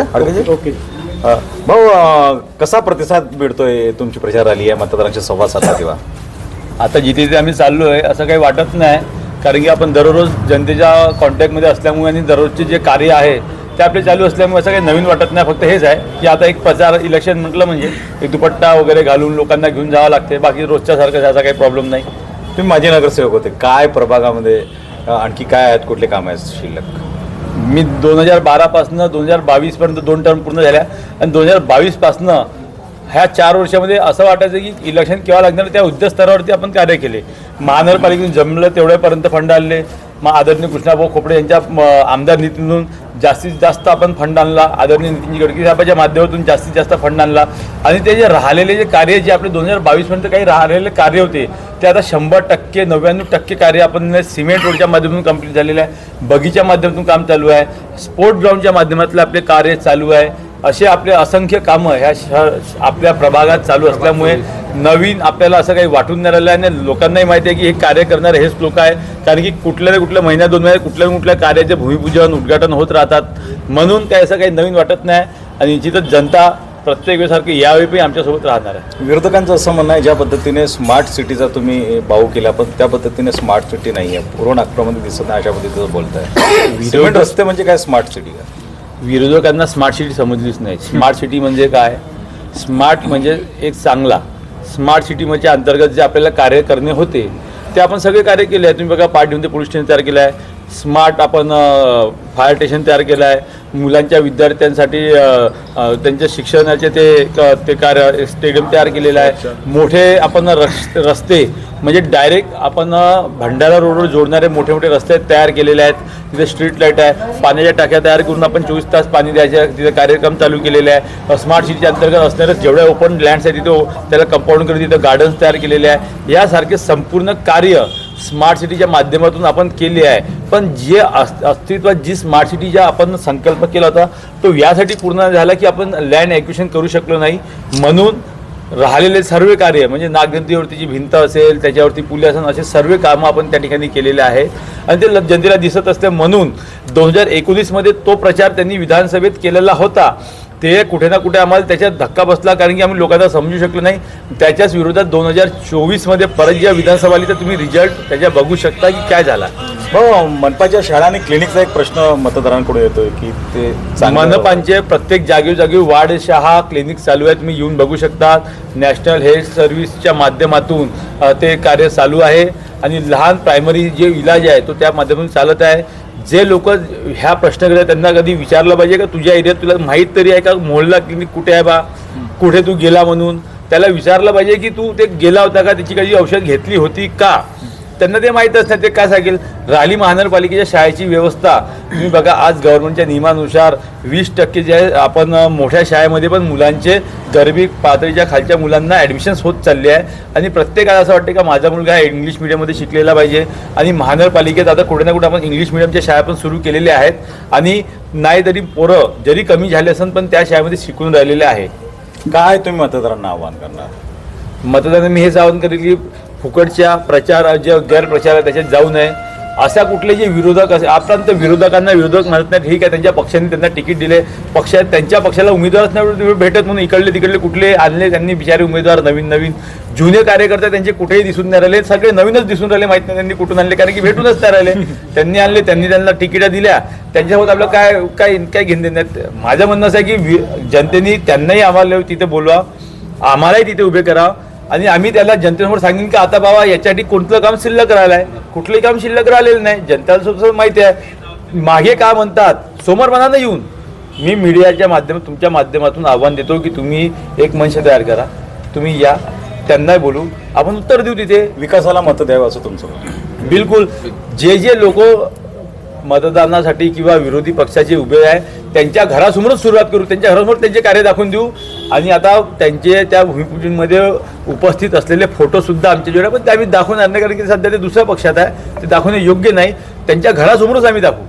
Okay? अडकेजी okay भाऊ अ, कसा प्रतिसाद मिळतोय तुमची प्रचार रॅली आहे मतदारांशी संवाद साधला तेव्हा? आता जिथे जिथे आम्ही चाललो आहे असं काही वाटत नाही. कारण की आपण दररोज जनतेच्या कॉन्टॅक्टमध्ये असल्यामुळे आणि दररोजचे जे कार्य आहे ते आपले चालू असल्यामुळे असं काही नवीन वाटत नाही. फक्त हेच आहे की आता एक प्रचार इलेक्शन म्हटलं म्हणजे एक दुपट्टा वगैरे घालून लोकांना घेऊन जावं लागते बाकी रोजच्या सारखं त्याचा काही प्रॉब्लेम नाही. तुम्ही माजी नगरसेवक होते. काय प्रभागामध्ये अ, आणखी काय आहेत कुठले काम आहेत शिल्लक? मी दोन हजार बारापासनं दोन हजार बावीसपर्यंत दोन टर्म पूर्ण झाल्या. आणि दोन हजार बावीसपासनं ह्या चार वर्षामध्ये असं वाटायचं की इलेक्शन केव्हा लागणार त्या उद्योग स्तरावरती आपण कार्य केले. महानगरपालिकेतून जमलं तेवढ्यापर्यंत फंड आणले. मग आदरणीय कृष्णाभाऊ खोपडे यांच्या म, आमदार निधीतून जास्तीत जास्त आपण फंड आणला. आदरणीय नितीनजी गडकरी साहेबाच्या माध्यमातून जास्तीत जास्त फंड आणला. आणि ते जे राहिलेले जे कार्य जे आपले दोन हजार बावीसपर्यंत काही राहिलेले कार्य होते ते आता शंभर टक्के नव्याण्णव टक्के कार्य आपण सिमेंट रोडच्या माध्यमातून कंप्लीट झालेलं आहे. बगीच्या माध्यमातून काम चालू आहे. स्पोर्ट ग्राउंडच्या माध्यमातलं आपले कार्य चालू आहे. असे आपले असंख्य कामं ह्या शहर आपल्या प्रभागात चालू असल्यामुळे नवीन आपल्याला असं काही वाटून नाही राहिलं आहे आणि लोकांनाही माहिती आहे की हे कार्य करणारे हेच लोक आहे कारण की कुठल्या ना कुठल्या महिन्यात दोन महिन्यात कुठल्या ना कुठल्या कार्याचे भूमिपूजन उद्घाटन होत राहतात. म्हणून काय असं काही नवीन वाटत नाही आणि निश्चितच जनता प्रत्येक वेळेसारखी यावेळी पण आमच्यासोबत राहणार आहे. विरोधकांचं असं म्हणणं आहे ज्या पद्धतीने स्मार्ट सिटीचा तुम्ही भाऊ केला पण त्या पद्धतीने स्मार्ट सिटी नाही आहे पूर्ण नागपूरमध्ये दिसत नाही अशा पद्धतीचं बोलताय. सिमेंट रस्ते म्हणजे काय स्मार्ट सिटी का? विरोधकांना स्मार्ट सिटी समजलीच नाही. स्मार्ट सिटी म्हणजे काय? स्मार्ट म्हणजे एक चांगला. स्मार्ट सिटीमध्ये म्हणजे अंतर्गत जे आपल्याला कार्य करणे होते ते आपण सगळे कार्य केले आहे. तुम्ही बघा पाठ देऊन ते पोलीस स्टेशन तयार केलं आहे. स्मार्ट आपण फायर स्टेशन तयार केलं आहे. मुलांच्या विद्यार्थ्यांसाठी त्यांच्या शिक्षणाचे ते क- ते कार्य स्टेडियम तयार केलेलं आहे. मोठे आपण रस रस्ते म्हणजे डायरेक्ट आपण भंडारा रोडवर जोडणारे मोठे मोठे रस्ते तयार केलेले आहेत. तिथे स्ट्रीट लाइट आहे. पाण्याच्या टाक्या तयार करून आपण चोवीस तास पाणी द्यायचे. तिथे कार्यक्रम चालू केलेले आहे. स्मार्ट सिटीच्या अंतर्गत असणारे जेवढ्या ओपन लँड्स आहे तिथे त्याला कंपाऊंड करून तिथं गार्डन्स तयार केलेले आहे. यासारखे संपूर्ण कार्य स्मार्ट सिटीच्या माध्यमातून आपण केले आहे. पण जे अस्तित्वात जी स्मार्ट सिटीचा आपण संकल्प केला होता तो यासाठी पूर्ण झाला की आपण लँड ॲक्विशन करू शकलो नाही. म्हणून राहिलेले सर्व कार्य म्हणजे नागनदीवरती जी भिंत असेल त्याच्यावरती पुले असेल असे सर्व कामं आपण त्या ठिकाणी केलेले आहेत. आणि ते जनतेला दिसत असते म्हणून दोन हजार एकोणीसमध्ये तो प्रचार त्यांनी विधानसभेत केलेला होता. ते कुठे ना कुठे आम्हाला त्याच्यात धक्का बसला कारण की आम्ही लोकांना समजू शकलो नाही. त्याच्याच विरोधात दोन हजार चोवीसमध्ये परत ज्या विधानसभा आली तर तुम्ही रिझल्ट त्याच्या बघू शकता की काय झाला. भाऊ मनपाच्या शाळा आणि क्लिनिकचा एक प्रश्न मतदारांकडून येतोय की ते मनपांचे प्रत्येक जागेवर जागेवर वार्डशहा क्लिनिक चालू आहे तुम्ही येऊन बघू शकता. नॅशनल हेल्थ सर्व्हिसच्या माध्यमातून ते कार्य चालू आहे. आणि लहान प्रायमरी जे इलाज आहे तो त्या माध्यमातून चालत आहे. जे लोक ह्या प्रश्नाकडे त्यांना कधी विचारलं पाहिजे का तुझ्या एरियात तुला माहीत तरी आहे का मोहल्ला क्लिनिक कुठे आहे बा कुठे तू गेला म्हणून? त्याला विचारलं पाहिजे की तू ते गेला होता का त्याची काही औषध घेतली होती का? त्यांना ते माहीतच नाही ते काय सांगेल? राहिली महानगरपालिकेच्या शाळेची व्यवस्था. तुम्ही बघा आज गव्हर्नमेंटच्या नियमानुसार वीस टक्के जे आहे आपण मोठ्या शाळेमध्ये पण मुलांचे गरिबी पातळीच्या खालच्या मुलांना ॲडमिशन्स होत चालले आहे. आणि प्रत्येकाला असं वाटते का माझा मुलगा हा इंग्लिश मिडियममध्ये शिकलेला पाहिजे. आणि महानगरपालिकेत आता कुठे ना कुठे आपण इंग्लिश मिडियमच्या शाळा पण सुरू केलेल्या आहेत. आणि नाही तरी पोरं जरी कमी झाले असेल पण त्या शाळेमध्ये शिकून राहिलेले आहे. काय तुम्ही मतदारांना आवाहन करणार? मतदारांना मी हेच आवाहन करेल की फुकटच्या प्रचार जे गैरप्रचार आहे त्याच्यात जाऊ नये. अशा कुठले जे विरोधक असे आपण तर विरोधकांना विरोधक म्हणत नाही ठीक आहे त्यांच्या पक्षाने त्यांना तिकीट दिले. पक्षा त्यांच्या पक्षाला उमेदवारच नाही भेटत म्हणून इकडले तिकडले कुठले आणले त्यांनी बिचारे उमेदवार नवीन नवीन. जुने कार्यकर्ते त्यांचे कुठेही दिसून नाही राहिले. सगळे नवीनच दिसून राहिले. माहीत नाही त्यांनी कुठून आणले कारण की भेटूनच नाही राहिले. त्यांनी आणले त्यांनी त्यांना तिकीटं दिल्या. त्यांच्यासोबत आपलं काय काय काय घेऊन देण्यात माझं म्हणणं असं आहे की वि- जनतेने त्यांनाही आम्हाला तिथे बोलवा. आम्हालाही तिथे उभे करा. आणि आम्ही त्याला जनतेसमोर सांगेन की आता बाबा याच्यासाठी कोणतं काम शिल्लक राहिलं आहे कुठलंही काम शिल्लक राहिलेलं नाही. जनतेला सुद्धा माहिती आहे. मागे का म्हणतात? समोर मनानं येऊन. मी मीडियाच्या माध्यमात तुमच्या माध्यमातून आव्हान देतो की तुम्ही एक मंच तयार करा. तुम्ही या. त्यांनाही बोलू. आपण उत्तर देऊ तिथे. विकासाला मत द्यावं असं तुमचं. बिलकुल. जे जे लोक मतदानासाठी किंवा विरोधी पक्षाचे उभे आहे त्यांच्या घरासमोरच सुरुवात करू त्यांच्या घरासमोर त्यांचे कार्य दाखवून देऊ. आणि आता त्यांचे त्या भूमिपूजनमध्ये उपस्थित असलेले फोटोसुद्धा आमच्या पण ते आम्ही दाखवणार नाही कारण की सध्या ते दुसऱ्या पक्षात आहे ते दाखवणे योग्य नाही. त्यांच्या घरासमोरच आम्ही दाखवू.